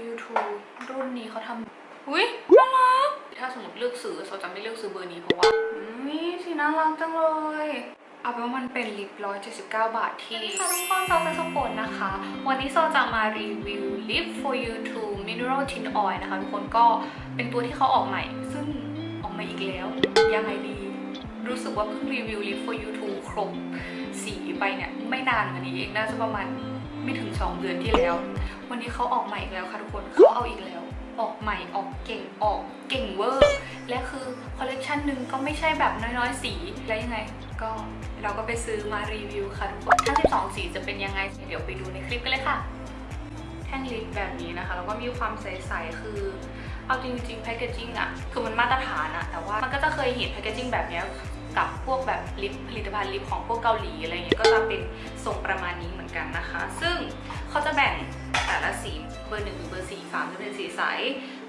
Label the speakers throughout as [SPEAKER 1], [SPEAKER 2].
[SPEAKER 1] for you too รุ่นนี้เขาทำอุ้ยน่ารัก ถ้าสมมติเลือกซื้อโซจะไม่เลือกซื้อเบอร์นี้เพราะว่านี่สีน่ารักจังเลยเอาเป็นว่ามันเป็นลิป179บาทที่ค่ะทุกคนโซเป็นสปนนะคะ วันนี้โซจะมารีวิว Lip for you too mineral tint oil นะคะ ทุกคนก็เป็นตัวที่เขาออกใหม่ ซึ่งออกมาอีกแล้ว ยังไงดี รู้สึกว่าเพิ่งรีวิว Lip for you too ครบสีไปเนี่ย ไม่นานมานี้เองน่าจะประมาณ ไม่ถึง 2 เดือนที่แล้ว วันนี้เขาออกใหม่อีกแล้วค่ะทุกคนเขาเอาอีกแล้ว ออกใหม่ออกเก่งออกเก่งเวอร์และคือคอลเลกชันหนึ่งก็ไม่ใช่แบบน้อยๆ สีแล้วยังไง ก็เราก็ไปซื้อมารีวิวค่ะทุกคนทั้ง12สีจะเป็นยังไง เดี๋ยวไปดูในคลิปกันเลยค่ะ แท่งลิปแบบนี้นะคะแล้วก็มีความใสๆคือเอาจริงๆแพคเกจิ้งอะคือมันมาตรฐานอะแต่ว่ามันก็จะเคยเห็นแพคเกจิ้งแบบเนี้ย กับพวกแบบลิปผลิตภัณฑ์ลิปของพวกเกาหลีอะไรเงี้ยก็จะเป็นทรงประมาณนี้เหมือนกันนะคะ ซึ่งเขาจะแบ่งแต่ละสีเบอร์หนึ่งถึงเบอร์สี่ฝามจะเป็นสีใส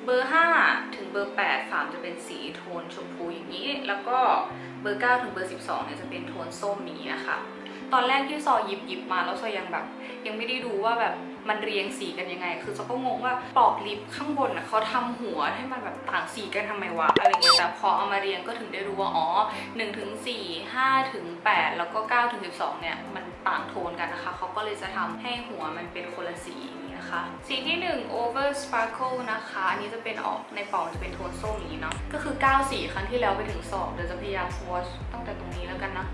[SPEAKER 1] เบอร์5ถึงเบอร์8ฝามจะเป็นสีโทนชมพูอย่างนี้ แล้วก็เบอร์9ถึงเบอร์12เนี่ยจะเป็นโทนส้มนี้นะคะ ตอนแรกที่ซอหยิบหยิบมาแล้วซอยังแบบ ยังไม่ได้ดูว่าแบบมันเรียงสีกันยังไง คือซอก็งงว่าปลอกลิปข้างบนอะเขาทำหัวให้มันแบบต่างสีกันทำไมวะอะไรเงี้ยแต่พอเอามาเรียงก็ถึงได้รู้ว่าอ๋อ1ถึง4 5ถึง8แล้วก็9ถึง12เนี่ยมันต่างโทนกันนะคะเขาก็เลยจะทำให้หัวมันเป็นคนละสีอย่างนี้นะคะสีที่ 1 over sparkle นะคะ อันนี้จะเป็นออกในปอกจะเป็นโทนส้มนี้เนาะก็คือ 9 สีครั้งที่แล้วไปถึง2เดี๋ยวจะพยายาม swatch ตั้งแต่ตรงนี้แล้วกันนะ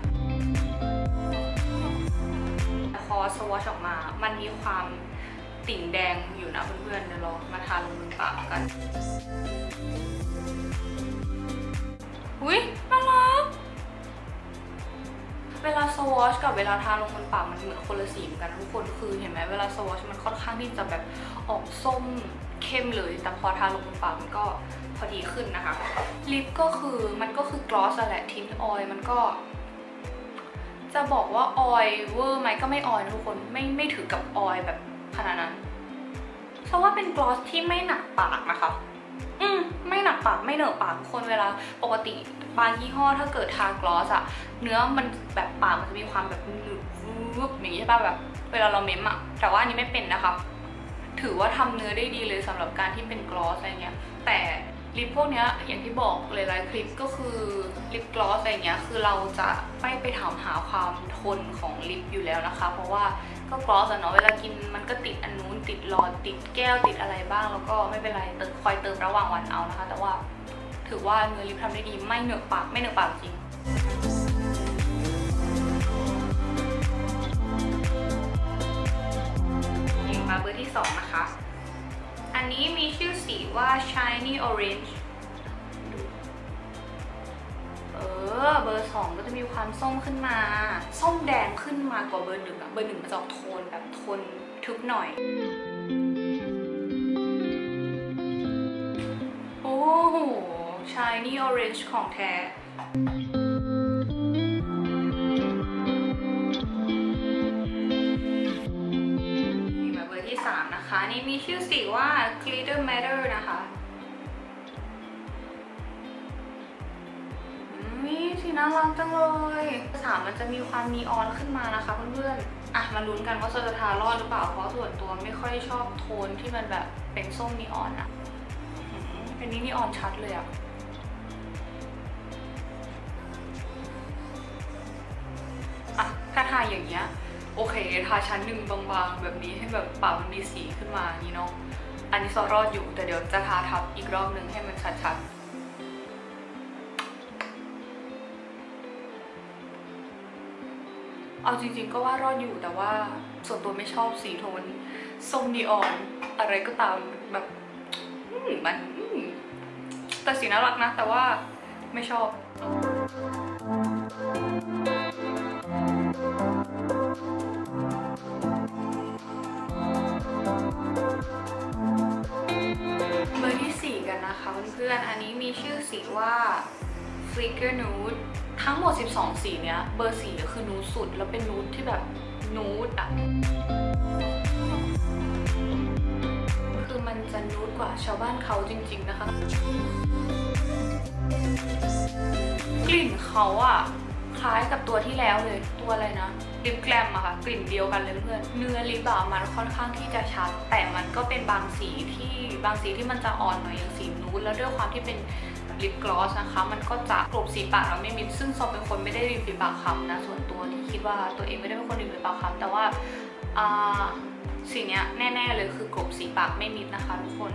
[SPEAKER 1] อสวอชออกมา มันมีความติ่งแดงอยู่นะเพื่อนๆเดี๋ยวเรามาทาลงบนปากกันอุ้ยน่ารักเวลาสวอชกับเวลาทาลงบนปากมันเหมือนคนละสีเหมือนกันทุกคนคือเห็นไหมเวลาสวอชมันค่อนข้างที่จะแบบออกส้มเข้มเลย แต่พอทาลงบนปากมันก็พอดีขึ้นนะคะ ลิปก็คือมันก็คือกลอสแหละทินออยมันก็ จะบอกว่าออยเวอร์ไหมก็ไม่ออยทุกคนไม่ไม่ถือกับออยแบบขนาดนั้นเพราะว่าเป็นกลอสที่ไม่หนักปากนะคะ อืมไม่หนักปากไม่เหนอะปากทุกคนเวลาปกติบางยี่ห้อถ้าเกิดทากลอสอะเนื้อมันแบบปากมันจะมีความแบบหนึบวึบอย่างนี้ใช่ป่ะแบบ เวลาเราเม้มอะแต่ว่าอันนี้ไม่เป็นนะคะ ถือว่าทำเนื้อได้ดีเลยสำหรับการที่เป็นกลอสอะไรเงี้ยแต่ลิปพวกเนี้ยอย่างที่บอกหลายๆคลิปก็คือลิป กลอสอะไรเงี้ยคือเราจะไม่ไปถามหาความทนของลิปอยู่แล้วนะคะ เพราะว่าก็กลอสอะเนาะเวลากินมันก็ติดอันนู้นติดหลอดติดแก้วติดอะไรบ้าง แล้วก็ไม่เป็นไรเติมคอยเติมระหว่างวันเอานะคะ แต่ว่าถือว่าเนื้อลิปทำได้ดีไม่เหนอะปากไม่เหนอะปากจริงมาเบอร์ที่ 2 นะคะ อันนี้มีชื่อสีว่า shiny orange อเบอร์2ก็จะมีความส้มขึ้นมา ส้มแดงขึ้นมากว่าเบอร์หนึ่งอะเบอร์หนึ่งมันจะออกโทนแบบโทนทึบหน่อย โอ้โห shiny orange ของแท้นี่มาเบอร์ที่ 3 นะคะ นี่มีชื่อสีว่า glitter matter นะคะ นี่สีน่ารักจังเลยสามมันจะมีความนีออนขึ้นมานะคะเพื่อนๆอะมาลุ้นกันว่าเราจะทารอดหรือเปล่าเพราะส่วนตัวไม่ค่อยชอบโทนที่มันแบบเป็นส้มนีออนอะอื้อหือเป็นนี้นีออนชัดเลยอะอะถ้าทาอย่างเงี้ยโอเคทาชั้นหนึ่งบางๆ แบบนี้ให้แบบปากมันมีสีขึ้นมานี้เนาะอันนี้ซอรอดอยู่แต่เดี๋ยวจะทาทับอีกรอบนึงให้มันชัดๆ เอาจริงๆก็ว่ารอดอยู่แต่ว่าส่วนตัวไม่ชอบสีโทนส้มนีออนอะไรก็ตามแบบมันแต่สีน่ารักนะ แต่ว่าไม่ชอบเบอร์ที่ 4 กันนะคะเพื่อนๆอันนี้มีชื่อสีว่า Flicker Nude ทั้งหมด 12 สีเนี้ย เบอร์สีคือนูดสุด แล้วเป็นนูดที่แบบนูดอะคือมันจะนูดกว่าชาวบ้านเขาจริง ๆ นะคะ กลิ่นเขาอะคล้ายกับตัวที่แล้วเลยตัวอะไรนะลิปแกลมอะค่ะกลิ่นเดียวกันเลยเพื่อนเนื้อลิปอะมันค่อนข้างที่จะชัด แต่มันก็เป็นบางสีที่บางสีที่มันจะอ่อนหน่อยอย่างสีนูดแล้วด้วยความที่เป็น ลิปกลอสนะคะ มันก็จะกลบสีปากเราไม่มิดซึ่งซอมเป็นคนไม่ได้ริมฝีปากคำนะ ส่วนตัวที่คิดว่าตัวเองไม่ได้เป็นคนริมฝีปากคำแต่ว่าอ่าสีเนี้ยแน่ ๆ เลยคือกลบสีปากไม่มิดนะคะทุกคน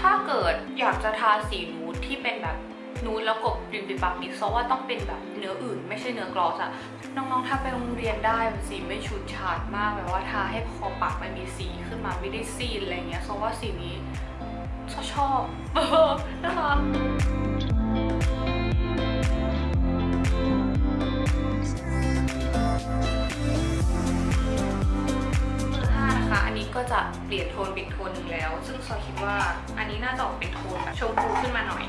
[SPEAKER 1] ถ้าเกิดอยากจะทาสีนูดที่เป็นแบบนูดแล้วกบริมฝีปากมิดซอว่าต้องเป็นแบบเนื้ออื่น ไม่ใช่เนื้อกลอสอะน้องๆถ้าไปโรงเรียนได้สีไม่ฉูดฉาดมากแบบว่าทาให้พอปากมันมีสีขึ้นมาไม่ได้ซีดอะไรเงี้ยซอว่าสีนี้ชอบเออน่ารัก นะคะอันนี้ก็จะเปลี่ยนโทนเป็นโทนหนึ่งแล้ว ซึ่งซอคิดว่าอันนี้น่าจะออกเป็นโทนแบบชมพูขึ้นมาหน่อย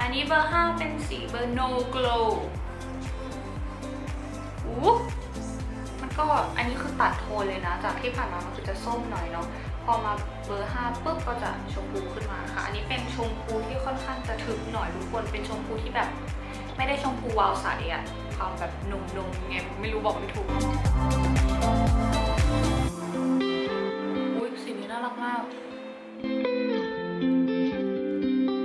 [SPEAKER 1] อันนี้เบอร์ 5 เป็นสีเบอร์ no glow อู้มันก็อันนี้คือตัดโทนเลยนะ จากที่ผ่านมามันคือจะส้มหน่อยเนาะ พอมา บอร์ 5ปุ๊บก็จะชมพูขึ้นมาค่ะ อันนี้เป็นชมพูที่ค่อนข้างจะถึกหน่อยทุกคน เป็นชมพูที่แบบ ไม่ได้ชมพูวาวใสอะความแบบนุ่มๆไงไม่รู้บอกไม่ถูกอุ้ยสีนี้น่ารักมาก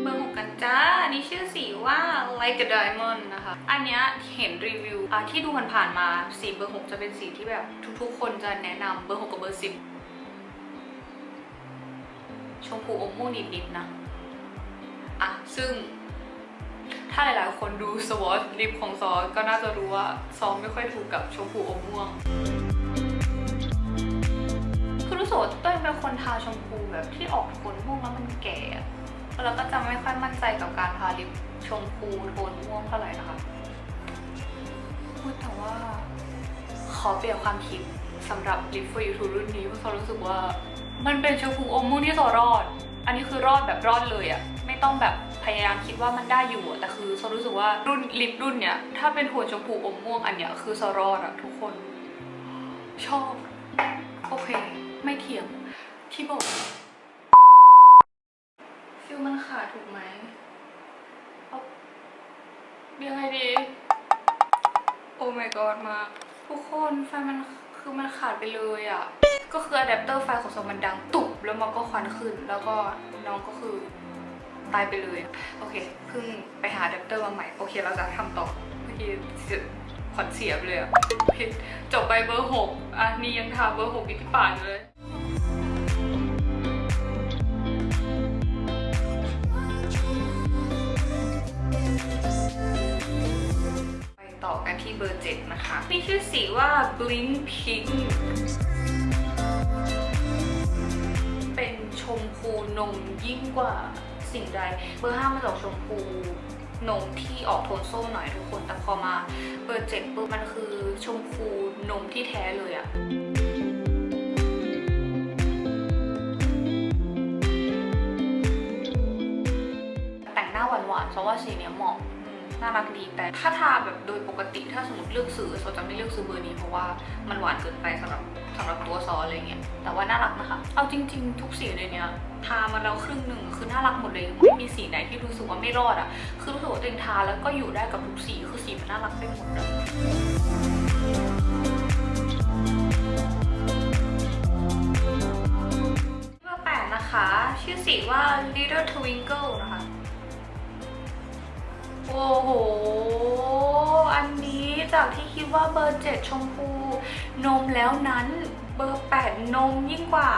[SPEAKER 1] เบอร์หกกันจ้า อันนี้ชื่อสีว่า like a diamond นะคะ อันเนี้ยเห็นรีวิวอะที่ดูผ่านๆมาสีเบอร์หกจะเป็นสีที่แบบทุกๆ คนจะแนะนำเบอร์หกกับเบอร์สิบ ชมพูอมม่วงนิดๆนะ อะ ซึ่ง ถ้าหลายๆ คนดูสวอตลิปของซอก็น่าจะรู้ว่าซอไม่ค่อยถูกกับชมพูอมม่วงคือรู้สึกว่าตัวเองเป็นคนทาชมพูแบบที่ออกโทนม่วงแล้วมันแก่แล้วก็จะไม่ค่อยมั่นใจกับการทาลิปชมพูโทนม่วงเท่าไหร่นะคะพูดแต่ว่า ขอเปลี่ยนความคิด สำหรับลิป for you to รุ่นนี้เพราะเขารู้สึกว่ามันเป็นชมพูอมม่วงที่โซรอด อันนี้คือรอดแบบรอดเลยอะไม่ต้องแบบพยายามคิดว่ามันได้อยู่อะแต่คือโซรู้สึกว่ารุ่นลิปรุ่นเนี้ยถ้าเป็นโทนชมพูอมม่วงอันเนี้ยคือโซรอดอะทุกคน ชอบ โอเค ไม่เถียงที่บอกฟิลมันขาดถูกไหมเอายังไงดี โอ้ my god มากทุกคนไฟมัน คือมันขาดไปเลยอะ ก็คืออะแดปเตอร์ไฟของสมันดังตุบแล้วมันก็ควันขึ้น แล้วก็น้องก็คือตายไปเลย โอเคเพิ่งไปหาอะแดปเตอร์มาใหม่ โอเคเราจะทำต่อเมื่อกี้ขวัญเสียไปเลยอะจบไปเบอร์หกอะนี่ยังทาเบอร์หกอยู่ที่ปานเลย กันที่เบอร์เจ็ดนะคะ มีชื่อสีว่า Bling Pink เป็นชมพูนมยิ่งกว่าสิ่งใด เบอร์ห้ามันออกชมพูนมที่ออกโทนส้มหน่อยทุกคน แต่พอมาเบอร์เจ็ดปุ๊บมันคือชมพูนมที่แท้เลยอะแต่งหน้าหวานๆเพราะว่าสีเนี้ยเหมาะ น่ารักดีแต่ถ้าทาแบบโดยปกติถ้าสมมติเลือกซื้อเราจะไม่เลือกซื้อเบอร์นี้เพราะว่ามันหวานเกินไปสำหรับสำหรับตัวซออะไรเงี้ยแต่ว่าน่ารักนะคะเอาจริง ๆ ทุกสีเลยเนี้ยทามาแล้วครึ่งหนึ่งคือน่ารักหมดเลยไม่มีสีไหนที่รู้สึกว่าไม่รอดอะคือรู้สึกว่าตัวเองทาแล้วก็อยู่ได้กับทุกสีคือสีมันน่ารักไปหมดเบอร์แปดนะคะ ชื่อสีว่า Little Twinkle นะคะ โอ้โห อันนี้จากที่คิดว่าเบอร์เจ็ดชมพู นมแล้วนั้นเบอร์แปดนมยิ่งกว่า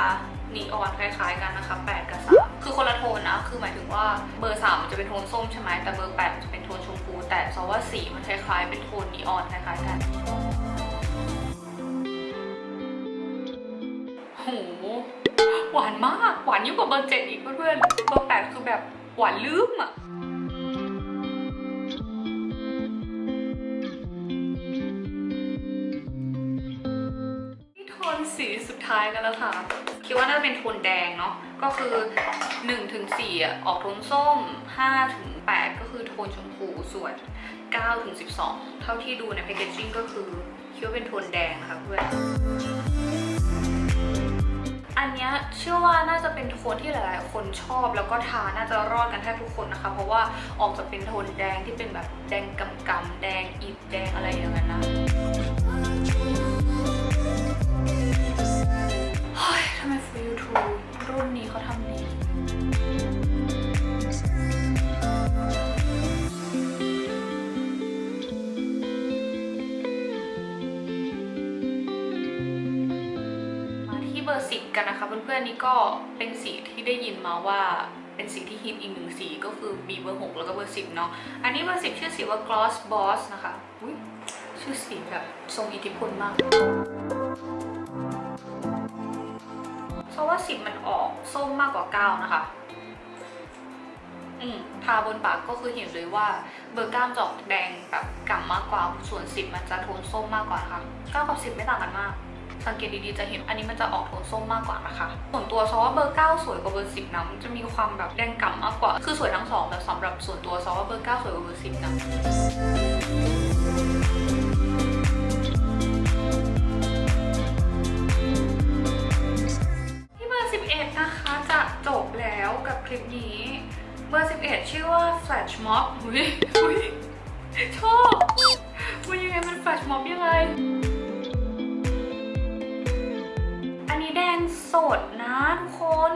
[SPEAKER 1] นีออนคล้ายๆกันนะคะแปดกับสามคือคนละโทนนะ คือหมายถึงว่าเบอร์สามมันจะเป็นโทนส้มใช่ไหมแต่เบอร์แปดมันจะเป็นโทนชมพู แต่ซอว่าสีมันคล้ายๆ เป็นโทนนีออนคล้ายๆกันโหหวานมาก หวานยิ่งกว่าเบอร์เจ็ดอีกเพื่อนๆ เบอร์แปดคือแบบหวานลืมอะ ท้ายกันแล้วค่ะ คิดว่าน่าจะเป็นโทนแดงเนาะ ก็คือ1ถึง4อะออกโทนส้ม5ถึง8ก็คือโทนชมพูส่วน9ถึง12 เท่าที่ดูในแพคเกจจิ้งก็คือคิดว่าเป็นโทนแดงนะคะเพื่อนอันเนี้ยเชื่อว่าน่าจะเป็นโทนที่หลาย ๆ คนชอบแล้วก็ทาน่าจะรอดกันแทบทุกคนนะคะ เพราะว่าออกจะเป็นโทนแดงที่เป็นแบบแดงกำกำแดงอิฐแดงอะไรอย่างนั้นนะ รุ่นนี้เขาทำดีมาที่เบอร์สิบกันนะคะเพื่อนๆนี่ก็เป็นสีที่ได้ยินมาว่าเป็นสีที่ฮิตอีกหนึ่งสีก็คือมีเบอร์หกแล้วก็เบอร์สิบเนาะอันนี้เบอร์สิบชื่อสีว่า gloss boss นะคะอุ๊ยชื่อสีแบบทรงอิทธิพลมาก ราะว่าสิบมันออกส้มมากกว่าเก้านะคะ อืมทาบนปากก็คือเห็นเลยว่าเบอร์เก้าจออกแดงแบบกล่ำมากกว่า ส่วนสิบมันจะโทนส้มมากกว่านะคะเก้ากับสิบไม่ต่างกันมาก สังเกตดีๆจะเห็นอันนี้มันจะออกโทนส้มมากกว่านะคะ ส่วนตัวซอว่าเบอร์9สวยกว่าเบอร์10นะมันจะมีความแบบแดงกล่ำมากกว่า คือสวยทั้งสองแต่สำหรับส่วนตัวซอว่าเบอร์9สวยกว่าเบอร์10นะ ว่า Flash Mob อุ้ยอุ้ยชอบมันยังไงมัน Flash Mob ยังไง อันนี้แดงสดนะทุกคน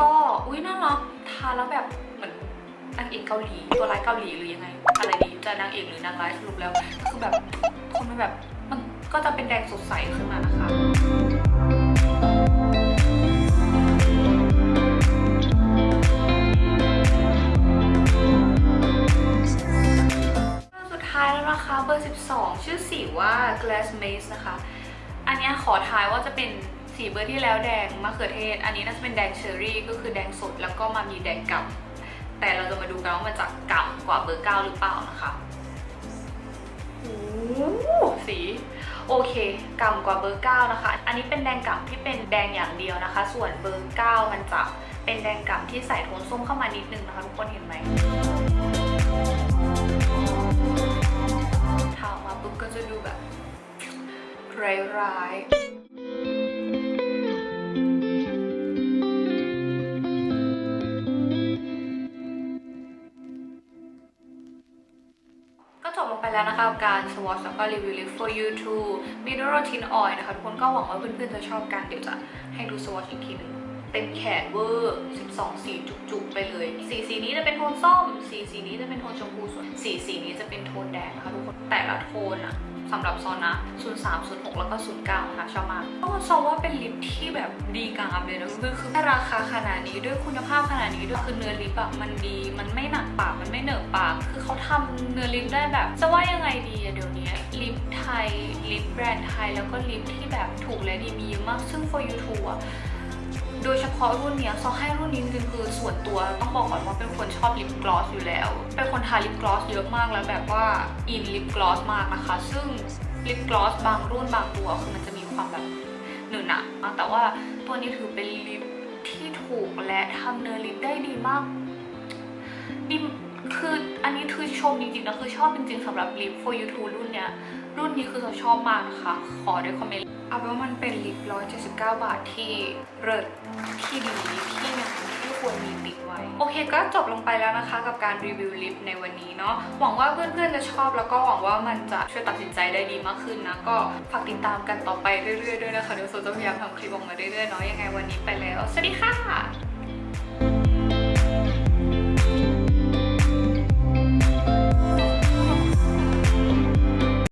[SPEAKER 1] ก็อุ้ยน่ารักทาแล้วแบบเหมือนนางเอกเกาหลีตัวร้ายเกาหลีหรือยังไง อะไรดีจะนางเอกหรือนางร้ายสรุปแล้วคือแบบคนมันแบบมันก็จะเป็นแดงสดใสขึ้นมานะคะ นะคะเบอร์ 12 ชื่อสีว่า Glass Maze นะคะ อันเนี้ยขอทายว่าจะเป็นสีเบอร์ที่แล้วแดงมะเขือเทศ อันนี้น่าจะเป็นแดงเชอร์รี่ ก็คือแดงสดแล้วก็มามีแดงกล่ำแต่เราจะมาดูกันว่ามันจะกล่ำกว่าเบอร์ 9 หรือเปล่านะคะโอ้โหสีโอเคกล่ำกว่าเบอร์ 9 นะคะ อันนี้เป็นแดงกล่ำที่เป็นแดงอย่างเดียวนะคะ ส่วนเบอร์ 9 มันจะเป็นแดงกล่ำที่ใส่โทนส้มเข้ามานิดนึงนะคะทุกคนเห็นไหม จะดูแบบร้ายก็จบลงไปแล้วนะคะการ swatch แล้วก็รีวิว lip for you to mineral tint oil นะคะ ทุกคนก็หวังว่าเพื่อนๆจะชอบกัน เดี๋ยวจะให้ดู swatch อีกทีนึง เต็มแขนเวอร์ 12 สีจุกๆไปเลย สีสีนี้จะเป็นโทนส้ม สีสีนี้จะเป็นโทนชมพูส่วนสีสีนี้จะเป็นโทนแดงนะคะทุกคน แต่ละโทนอะสำหรับซอนนะ 03 06 แล้วก็ 09นะคะชอบมากก็ซอนว่าเป็นลิปที่แบบดีงามเลยนะคือคือราคาขนาดนี้ด้วยคุณภาพขนาดนี้ด้วยคือเนื้อลิปอะมันดี มันไม่หนักปาก มันไม่เหนอะปาก คือเขาทำเนื้อลิปได้แบบ จะว่ายังไงดีอะเดี๋ยวนี้ลิปไทย ลิปแบรนด์ไทย แล้วก็ลิปที่แบบถูกและดีมีเยอะมาก ซึ่ง for you too อะ โดยเฉพาะรุ่นเนี้ยซอให้รุ่นนี้จริงๆคือส่วนตัวต้องบอกก่อนว่าเป็นคนชอบลิปกลอสอยู่แล้ว เป็นคนทาลิปกลอสเยอะมากแล้วแบบว่าอินลิปกลอสมากนะคะ ซึ่งลิปกลอสบางรุ่นบางตัวคือมันจะมีความแบบหนืดหนะมากแต่ว่าตัวนี้ถือเป็นลิปที่ถูกและทำเนื้อลิปได้ดีมากดีคืออันนี้คือชมจริงๆนะคือชอบจริงๆสำหรับลิป for you to รุ่นเนี้ย รุ่นนี้คือเราชอบมากนะคะขอด้วยคอมเมนต์เอาเป็นว่ามันเป็นลิป179บาทที่เลิศที่ดีที่งามที่ควรมีติดไว้ โอเคก็จบลงไปแล้วนะคะ กับการรีวิวลิปในวันนี้เนาะหวังว่าเพื่อนๆจะชอบแล้วก็หวังว่ามันจะช่วยตัดสินใจได้ดีมากขึ้นนะ ก็ฝากติดตามกันต่อไปเรื่อยๆด้วยนะคะเดี๋ยวโซจะพยายามทำคลิปออกมาเรื่อยๆเนาะยังไงวันนี้ไปแล้วสวัสดีค่ะ